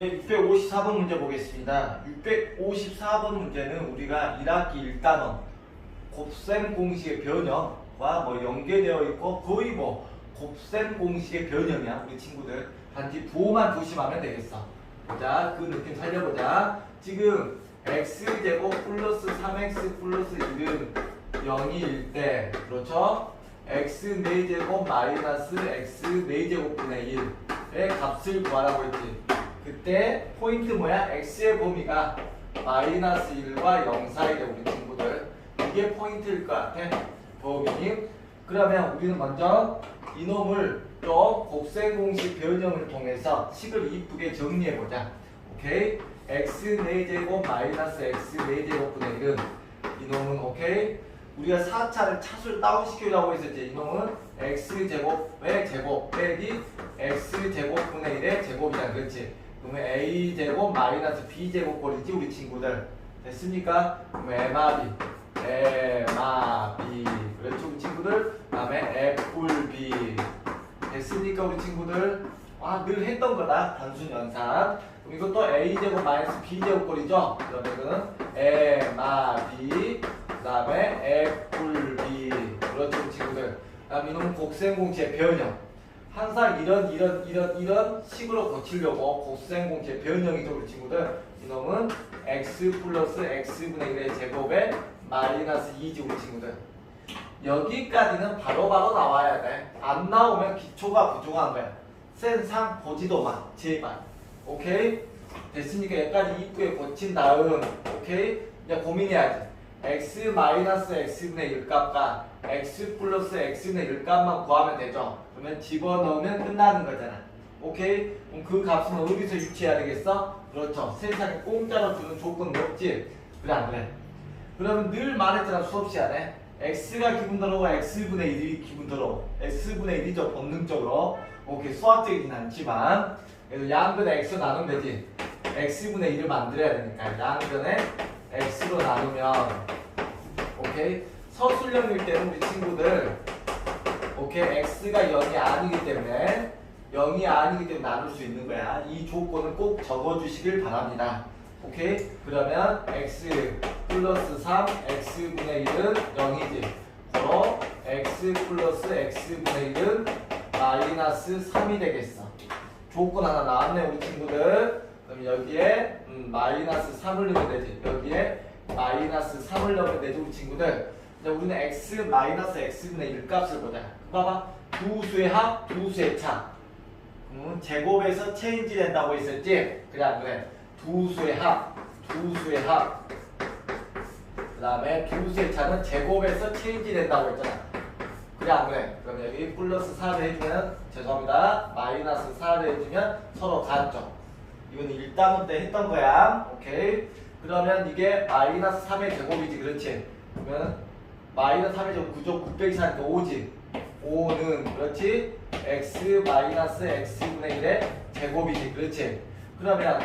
654번 문제 보겠습니다. 654번 문제는 우리가 1학기 1단원 곱셈 공식의 변형과 뭐 연계되어 있고 거의 뭐 곱셈 공식의 변형이야 우리 친구들 단지 부호만 조심하면 되겠어. 자, 그 느낌 살려보자. 지금 x제곱 플러스 3x 플러스 1은 0일 때 그렇죠? x 4제곱 마이너스 x 4제곱분의 1의 값을 구하라고 했지. 그때 포인트 뭐야? x의 범위가 마이너스 1과 0 사이에 우리 친구들 이게 포인트일 것 같아 범위 그러면 우리는 먼저 이놈을 좀 곱셈 공식 변형을 통해서 식을 이쁘게 정리해보자 오케이? x 4제곱 마이너스 x 4제곱분의 1은 이놈은 오케이? 우리가 4차를 차수를 다운시키려고 했었지 이놈은 x제곱의 제곱 빼기 x제곱분의 1의 제곱이잖아 그렇지? 그러면 a제곱 마이너스 b제곱 꼴이지 우리 친구들? 됐습니까? 그러면 mrb mrb 그렇죠 우리 친구들? 그 다음에 fb 됐습니까 우리 친구들? 아늘 했던 거다 단순 연산. 그럼 이것도 a제곱 마이너스 b제곱 꼴이죠? 그러면 이거는 mrb 그 다음에 fb 그렇죠 우리 친구들? 그 다음 이놈은 곡線공치의 변형 항상 이런 이런 이런 이런 식으로 고치려고 곱셈 공체 변형이죠 우리 친구들 이놈은 x 플러스 x분의 1의 제곱에 마이너스 2지 우리 친구들. 여기까지는 바로바로 나와야 돼안 나오면 기초가 부족한 거야. 센상 보지도 마 제발. 오케이? 됐으니까 여기까지 이쁘게 고친 다음 오케이? 이제 고민해야지 x 마이너스 x분의 1 값과 x 플러스 x분의 1 값만 구하면 되죠. 그러면 집어넣으면 끝나는 거잖아. 오케이? 그럼 그 값은 어디서 유치해야 되겠어? 그렇죠. 세상에 공짜로 주는 조건은 없지. 그래 안 그래? 그러면 늘 말했잖아 수업 시간에 x가 기분 더러워 x분의 1이 기분 더러워 x분의 1이죠 본능적으로 오케이 수학적이진 않지만 그래서 양변에 x 나누면 되지 x분의 1을 만들어야 되니까 양변에 x로 나누면 오케이? 서술형일 때는 우리 친구들 오케이? X가 0이 아니기 때문에 0이 아니기 때문에 나눌 수 있는 거야. 이 조건을 꼭 적어주시길 바랍니다. 오케이? 그러면 x 플러스 3 x분의 1은 0이지. 그로 x 플러스 x분의 1은 마이너스 3이 되겠어. 조건 하나 나왔네 우리 친구들 그럼 여기에 음, 마이너스 3을 넣으면 되지 여기에 마이너스 3을 넣으면 되지 우리 친구들 이제 우리는 x 마이너스 x분의 1 값을 보자 봐봐 두 수의 합, 두 수의 차 음, 제곱에서 체인지 된다고 했었지 그래 안 그래 두 수의 합, 두 수의 합. 그 다음에 두 수의 차는 제곱에서 체인지 된다고 했잖아. 그래 안 그래? 그럼 여기 플러스 4를 해주면 죄송합니다. 마이너스 4를 해주면 서로 같죠. 이건 1단원 때 했던 거야. 오케이. 그러면 이게 마이너스 3의 제곱이지 그렇지? 그러면 마이너스 3의 제곱 9조 924니까 5지. 5는 그렇지? x 마이너스 x분의 1의 제곱이지 그렇지? 그러면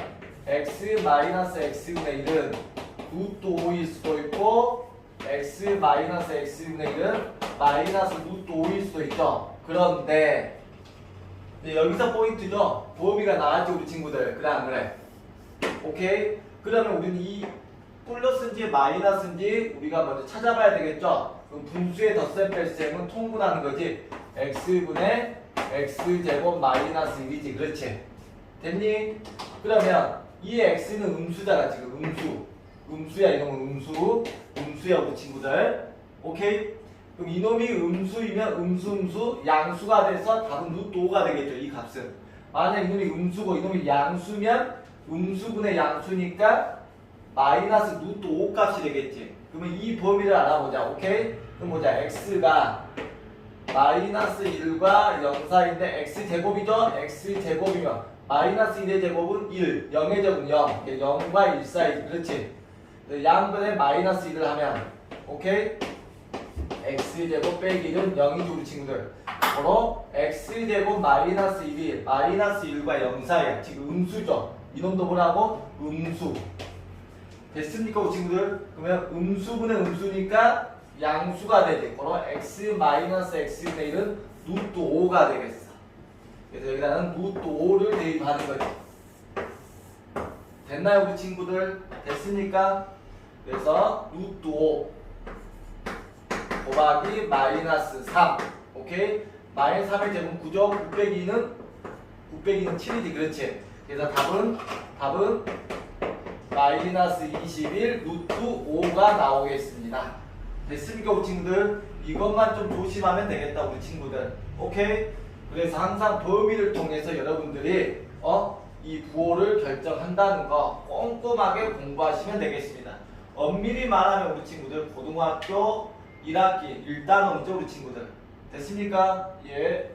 x 마이너스 x분의 1은 루트 5일 수도 있고 x 마이너스 x분의 1은 마이너스 루트 5일 수도 있죠. 그런데 근데 여기서 포인트죠. 범위가 나왔지 우리 친구들. 그래 안 그래? 오케이. 그러면 우리는 이 플러스인지 마이너스인지 우리가 먼저 찾아봐야 되겠죠. 그럼 분수의 덧셈 뺄셈은 통분하는 거지. x분의 x제곱 마이너스 1이지. 그렇지. 됐니? 그러면 이 x는 음수잖아 지금 음수 음수야 이놈은 음수 음수야 우리 친구들 오케이? 그럼 이놈이 음수이면 음수 음수 양수가 돼서 답은 루트 5가 되겠죠 이 값은 만약 이놈이 음수고 이놈이 양수면 음수분의 양수니까 마이너스 5 값이 되겠지 그러면 이 범위를 알아보자 오케이? 그럼 보자 x가 마이너스 1과 0 사이인데 x제곱이죠? x제곱이면 마이너스 1의 제곱은 1, 0의 제곱은 0. 이게 0과 1 사이. 그렇지? 양변에 마이너스 1을 하면 오케이? X제곱 빼기 1은 0이지 우리 친구들. 바로 x제곱 마이너스 1이 마이너스 1과 0 사이야. 지금 음수죠? 이놈도 뭐라고? 음수. 됐습니까 우리 친구들? 그러면 음수분의 음수니까 양수가 되지. 바로 x 마이너스 x분의 1은 루트 5가 되겠어. 그래서 여기다는 루트 5를 대입하는 거죠. 됐나요 우리 친구들? 됐습니까? 그래서 루트 5 곱하기 마이너스 3 오케이? 마이너스 3의 제곱 9죠? 902는 902는 7이지 그렇지? 그래서 답은 답은 마이너스 21 루트 5가 나오겠습니다 됐습니까 우리 친구들? 이것만 좀 조심하면 되겠다 우리 친구들 오케이? 그래서 항상 범위를 통해서 여러분들이 어? 이 부호를 결정한다는 거 꼼꼼하게 공부하시면 되겠습니다 엄밀히 말하면 우리 친구들 고등학교 1학기 1단원이죠 우리 친구들 됐습니까? 예